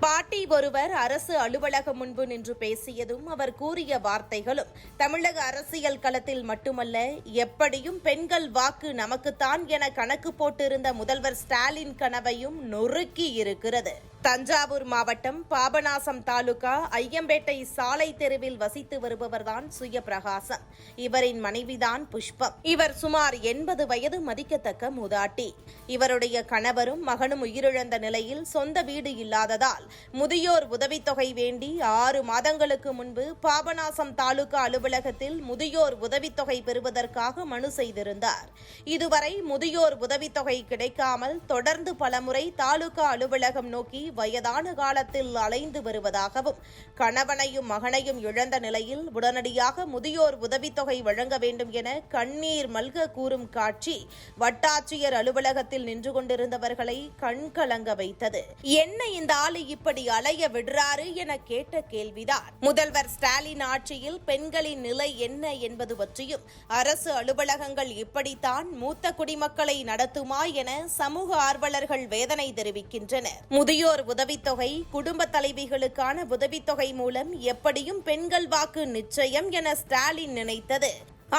பாட்டி ஒருவர் அரசு அலுவலகம் முன்பு நின்று பேசியதும் அவர் கூறிய வார்த்தைகளும் தமிழக அரசியல் களத்தில் மட்டுமல்ல எப்படியும் பெண்கள் வாக்கு நமக்குத்தான் என கணக்கு போட்டிருந்த முதல்வர் ஸ்டாலின் கனவையும் நொறுக்கி இருக்கிறது. தஞ்சாவூர் மாவட்டம் பாபநாசம் தாலுகா ஐயம்பேட்டை சாலை தெருவில் வசித்து வருபவர்தான் சுயபிரகாசம். இவரின் மனைவிதான் புஷ்பம். இவர் சுமார் எண்பது வயது மதிக்கத்தக்க மூதாட்டி. இவருடைய கணவரும் மகனும் உயிரிழந்த நிலையில் சொந்த வீடு இல்லாததால் முதியோர் உதவித்தொகை வேண்டி ஆறு மாதங்களுக்கு முன்பு பாபநாசம் தாலுகா அலுவலகத்தில் முதியோர் உதவித்தொகை பெறுவதற்காக மனு செய்திருந்தார். இதுவரை முதியோர் உதவித்தொகை கிடைக்காமல் தொடர்ந்து பலமுறை தாலுகா அலுவலகம் நோக்கி வயதான காலத்தில் அலைந்து வருவதாகவும் கணவனையும் மகனையும் இழந்த நிலையில் உடனடியாக முதியோர் உதவித்தொகை வழங்க வேண்டும் என கண்ணீர் மல்க கூறும் காட்சி வட்டாட்சியர் அலுவலகத்தில் நின்று கொண்டிருந்தவர்களை கண்கலங்க வைத்தது. என்ன இந்த ஆளு இப்படி அலைய விடுறாரு என கேட்ட கேள்விதான். முதல்வர் ஸ்டாலின் ஆட்சியில் பெண்களின் நிலை என்ன என்பது பற்றியும் அரசு அலுவலகங்கள் இப்படித்தான் மூத்த குடிமக்களை நடத்துமா என சமூக ஆர்வலர்கள் வேதனை தெரிவிக்கின்றனர். முதியோர் உதவித்தொகை குடும்ப தலைவிகளுக்கான உதவித்தொகை மூலம் எப்படியும் பெண்கள் வாக்கு நிச்சயம் என ஸ்டாலின் நினைத்தது.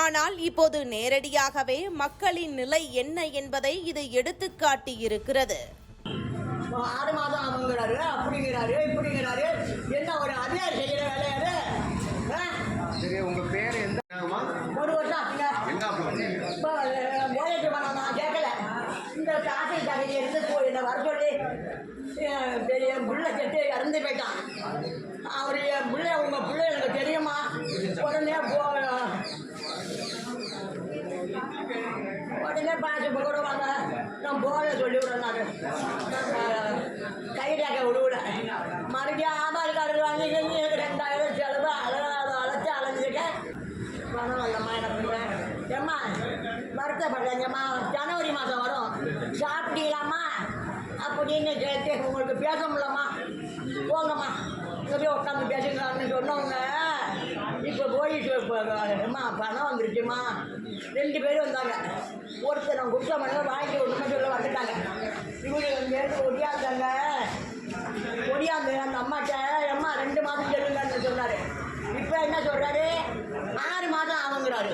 ஆனால் இப்போது நேரடியாகவே மக்களின் நிலை என்ன என்பதை இது எடுத்துக்காட்டியிருக்கிறது. ஆறு மாதம் ஆகுங்கிறாரு. அப்படிங்கிறாரு இப்படிங்கிறாரு. என்ன ஒரு அதிகாரி செய்கிற வேலையாரு ஆ? சரி உங்க பேர் எந்த? ஒரு வருஷம்? இப்போ வேலைக்கு பண்ண நான் கேட்கல இந்த தாசை தகுதி இருந்து போய் என்னை வர சொல்லி பெரிய புள்ள கெட்டு இறந்து போயிட்டான். அவர் என் பிள்ளை உங்கள் பாச கூட வாங்க நான் போக சொல்லி விடுறேன் கைடாக்க விடுவிட மறுபடியும் ஆதார் கார்டு வாங்கி எனக்கு ரெண்டாயிரம் செலவு அழகாக அழைச்சி அலைஞ்சிருக்கேன் பணம் வந்தம்மா என்ன பண்ணுவேன்? ஏம்மா வருத்தப்படுறேங்கம்மா ஜனவரி மாதம் வரும். சாப்பிட்டீங்களாம்மா? அப்படின்னு கேட்டு உங்களுக்கு பேச முடியலம்மா. போங்கம்மா. சரி உட்காந்து பேசுங்களான்னு சொன்னவங்க. அம்மா பணம் வந்துருச்சுமா ரெண்டு பேரும் வந்தாங்க. ஒருத்தர் நான் குற்றம் பண்ண வாங்கி ஒன்றுமே சொல்ல வந்துட்டாங்க. இவங்க இங்கேருந்து ஒடியாந்தாங்க. ஒடியாந்து அந்த அம்மாட்ட அம்மா ரெண்டு மாதம் சொல்லுங்கன்னு சொன்னார். இப்போ என்ன சொல்கிறாரு ஆறு மாதம் ஆகுங்கிறாரு.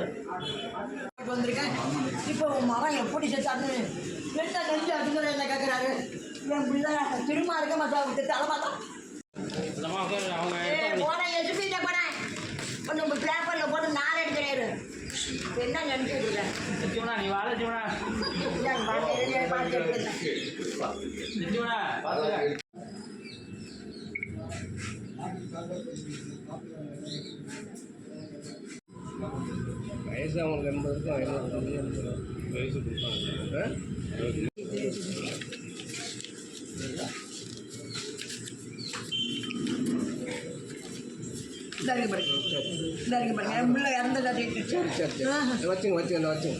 வந்திருக்கேன். இப்போ உன் மகன் எப்படி செத்தாருன்னு என்ன நெஞ்சு அதுங்கிற என்ன கேட்குறாரு என் பிள்ளை திரும்ப இருக்க மாட்டா விட்டு தலைமாதான் அவங்க நிச்சயமா நீ வாழ இருக்கேன் நிச்சயமா வயசு அவங்களுக்கு எண்பது இருக்கும் ஐநூறு வயசு கொடுப்பாங்க பாருங்க பிள்ளை சரி சரி. வச்சுங்க வச்சுங்க.